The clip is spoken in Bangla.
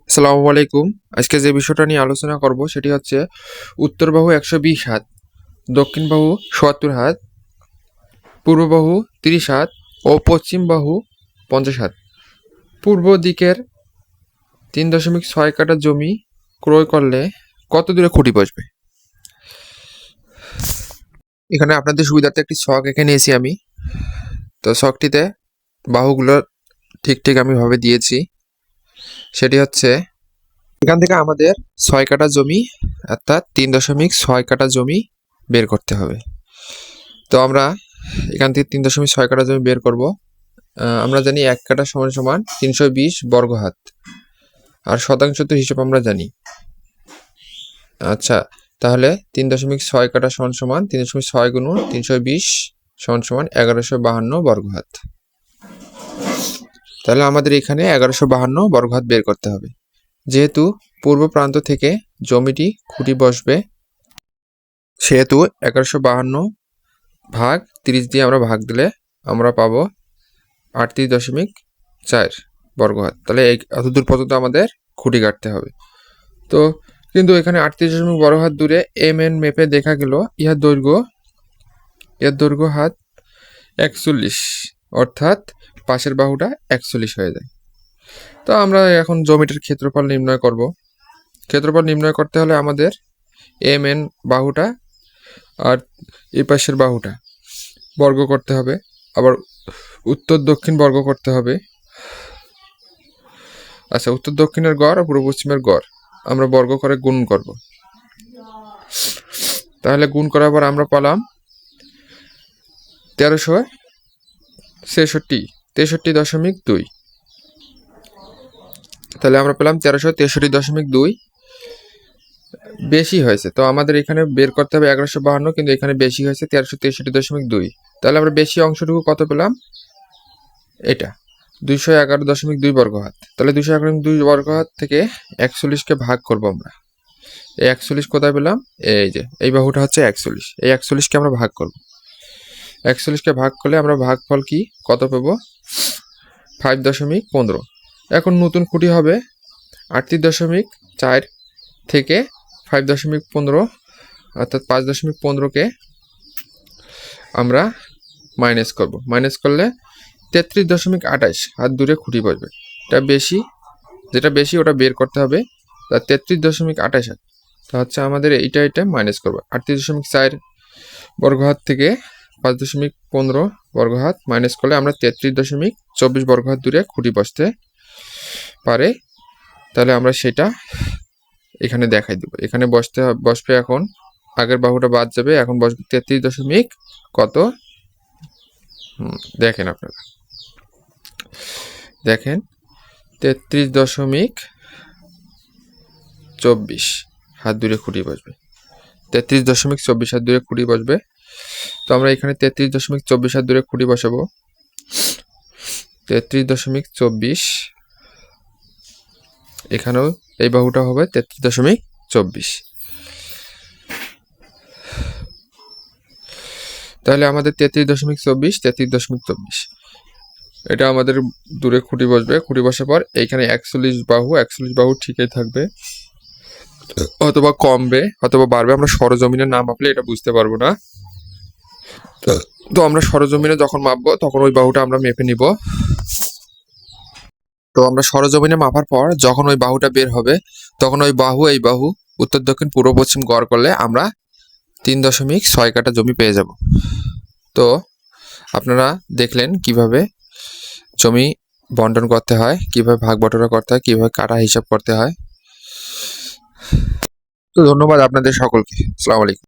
আসসালামু আলাইকুম। আজকে যে বিষয়টা নিয়ে আলোচনা করব সেটি হচ্ছে উত্তর বাহু একশো বিশ হাত, দক্ষিণ বাহু সত্তর হাত, পূর্ব বাহু তিরিশ হাত ও পশ্চিম বাহু পঞ্চাশ হাত। পূর্ব দিকের তিন দশমিক ছয় কাটা জমি ক্রয় করলে কত দূরে খুঁটি বসবে? এখানে আপনাদের সুবিধার্থে একটি শখ এঁকে নিয়েছি আমি। তো শখটিতে বাহুগুলো ঠিক ঠিক আমি ভাবে দিয়েছি। সেটি হচ্ছে এখান থেকে আমাদের ছয় কাটা জমি, অর্থাৎ তিন দশমিক ছয় কাটা জমি বের করতে হবে। তো আমরা এখান থেকে তিন দশমিক ছয় কাটা জমি বের করব। আমরা জানি এক কাটা সমান সমান তিনশো বিশ বর্গ হাত আর শতাংশ তো হিসাব আমরা জানি। আচ্ছা তাহলে তিন দশমিক ছয় কাটা সমান সমান তিন দশমিক ছয় গুণ তিনশো বিশ সমান সমান এগারোশো বাহান্ন বর্গ হাত তাহলে আমাদের এখানে এগারোশো বাহান্ন বর্গহাত বের করতে হবে। যেহেতু পূর্ব প্রান্ত থেকে জমিটি খুঁটি বসবে, সেহেতু এগারোশো বাহান্ন ভাগ তিরিশ দিয়ে আমরা ভাগ দিলে আমরা পাব আটত্রিশ দশমিক চার বর্গহাত তাহলে এই এতদূর পর্যন্ত আমাদের খুঁটি কাটতে হবে। তো কিন্তু এখানে আটত্রিশ দশমিক বড় হাত দূরে এম এন মেপে দেখা গেল, ইহার দৈর্ঘ্য এর দৈর্ঘ্য হাত একচল্লিশ, অর্থাৎ পাশের বাহুটা একচল্লিশ হয়ে যায়। তো আমরা এখন জমিটার ক্ষেত্রফল নির্ণয় করব। ক্ষেত্রফল নির্ণয় করতে হলে আমাদের এম এন বাহুটা আর এই পাশের বাহুটা বর্গ করতে হবে। আবার উত্তর দক্ষিণ বর্গ করতে হবে। আচ্ছা উত্তর দক্ষিণের গড় আর পূর্ব পশ্চিমের গড় আমরা বর্গ করে গুণ করব। তাহলে গুণ করার পর আমরা পেলাম তেরোশো ছেষট্টি। তেষট্টি দশমিক দুই। তাহলে আমরা পেলাম তেরোশো তেষট্টি দশমিক দুই। বেশি হয়েছে, তো আমাদের এখানে বের করতে হবে এগারোশো বাহান্ন, কিন্তু এখানে বেশি হয়েছে তেরোশো তেষট্টি দশমিক দুই। তাহলে আমরা বেশি অংশটুকু কত পেলাম? এটা, দুইশো এগারো দশমিক দুই বর্গ হাত তাহলে দুইশো এগারো দুই বর্গ হাত থেকে একচল্লিশকে ভাগ করব আমরা। এই একচল্লিশ কোথায় পেলাম? এই যে, এই বাহুটা হচ্ছে একচল্লিশ। এই একচল্লিশকে আমরা ভাগ করব। একচল্লিশকে ভাগ করলে আমরা ভাগফল কি? কত পাবো? ফাইভ দশমিক পনেরো। এখন নতুন খুঁটি হবে আটত্রিশ দশমিক চার থেকে ফাইভ দশমিক পনেরো, অর্থাৎ পাঁচ দশমিক পনেরোকে আমরা মাইনাস করব। মাইনাস করলে তেত্রিশ দশমিক আঠাশ, হাত দূরে খুঁটি বসবে। এটা বেশি, যেটা বেশি ওটা বের করতে হবে। তা তেত্রিশ দশমিক আঠাশ হাত। তা হচ্ছে আমাদের এইটা এটা মাইনাস করব। আটত্রিশ দশমিক চার বর্গ হাত থেকে পাঁচ দশমিক পনেরো বর্গ হাত মাইনাস করলে আমরা তেত্রিশ দশমিক চব্বিশ বর্গ হাত দূরে খুঁটি বসতে পারে। তাহলে আমরা সেটা এখানে দেখাই দেবো। এখানে বসতে বসবে এখন, আগের বাহুটা বাদ যাবে, এখন বসবে তেত্রিশ দশমিক কত? দেখেন আপনারা। দেখেন, তেত্রিশ দশমিক চব্বিশ হাত দূরে খুঁটি বসবে। তেত্রিশ দশমিক চব্বিশ হাত দূরে খুঁটি বসবে। তো আমরা এখানে তেত্রিশ দশমিক চব্বিশ হাত দূরে খুঁটি বসাবো। তেত্রিশ দশমিক চব্বিশ, এখানেও এই বাহুটা হবে তেত্রিশ দশমিক চব্বিশ। তাহলে আমাদের তেত্রিশ দশমিক চব্বিশ, তেত্রিশ দশমিক চব্বিশ। এটা আমাদের দূরে খুঁটি বসবে, খুঁটি বসার পর এইখানে একচল্লিশ বাহু একচল্লিশ বাহু ঠিকই থাকবে। অথবা কমবে, অথবা বাড়বে, আমরা সরজমিনের নাম মাপলে এটা বুঝতে পারব না। তো- আমরা সরজমিনে যখন মাপবো, তখন ওই বাহুটা আমরা মেপে নিব। তো আমরা সরজমিনে মাপার পর যখন ওই বাহুটা বের হবে, তখন ওই বাহু, এই বাহু উত্তর, দক্ষিণ, পূর্ব, পশ্চিম গড় করলে আমরা তিন দশমিক ছয় কাটা জমি পেয়ে যাব। তো আপনারা দেখলেন কীভাবে জমি বন্টন করতে হয়, কীভাবে ভাগ বটরা করতে হয়, কীভাবে কাটা হিসাব করতে হয়। তো ধন্যবাদ আপনাদের সকলকে। আলাইকুম।